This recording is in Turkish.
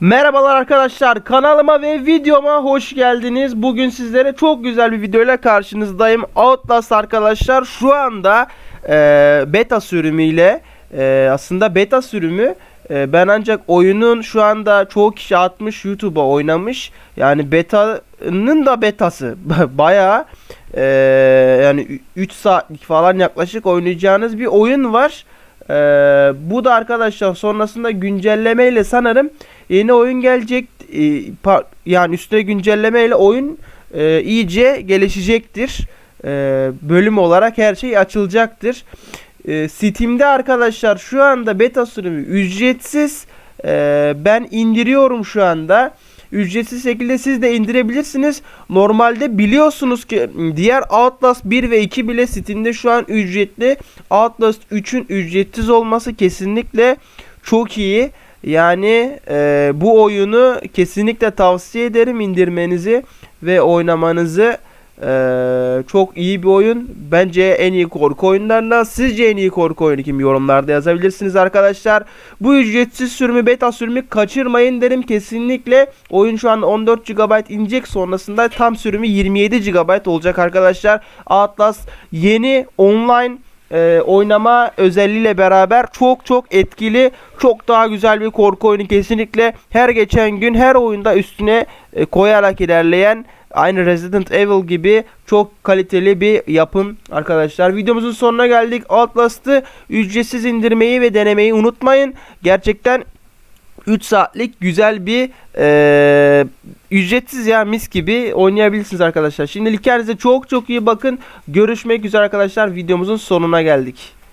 Merhabalar arkadaşlar kanalıma ve videoma hoş geldiniz. Bugün sizlere çok güzel bir videoyla karşınızdayım. Outlast arkadaşlar şu anda e, beta sürümüyle e, aslında beta sürümü e, ben ancak oyunun şu anda çoğu kişi atmış YouTube'a oynamış. Yani beta'nın da betası bayağı e, yani 3 saatlik falan yaklaşık oynayacağınız bir oyun var. E, bu da arkadaşlar sonrasında güncellemeyle sanırım yeni oyun gelecek e, yani üstüne güncellemeyle oyun e, iyice gelişecektir. E, bölüm olarak her şey açılacaktır. Steam'de arkadaşlar şu anda beta sürümü ücretsiz. Ben indiriyorum şu anda. Ücretsiz şekilde siz de indirebilirsiniz. Normalde biliyorsunuz ki diğer Outlast 1 ve 2 bile Steam'de şu an ücretli. Outlast 3'ün ücretsiz olması kesinlikle çok iyi. Yani e, bu oyunu kesinlikle tavsiye ederim indirmenizi ve oynamanızı. E, çok iyi bir oyun. Bence en iyi korku oyunlarından. Sizce en iyi korku oyunu kim yorumlarda yazabilirsiniz arkadaşlar. Bu ücretsiz sürümü beta sürümü kaçırmayın derim kesinlikle. Oyun şu an 14 GB inecek sonrasında tam sürümü 27 GB olacak arkadaşlar. Atlas yeni online e, oynama özelliğiyle beraber çok çok etkili, çok daha güzel bir korku oyunu kesinlikle. Her geçen gün her oyunda üstüne e, koyarak ilerleyen aynı Resident Evil gibi çok kaliteli bir yapım arkadaşlar. Videomuzun sonuna geldik. Outlast'ı ücretsiz indirmeyi ve denemeyi unutmayın. Gerçekten 3 saatlik güzel bir eee, ücretsiz ya mis gibi oynayabilirsiniz arkadaşlar. Şimdilik kendinize çok çok iyi bakın. Görüşmek üzere arkadaşlar. Videomuzun sonuna geldik.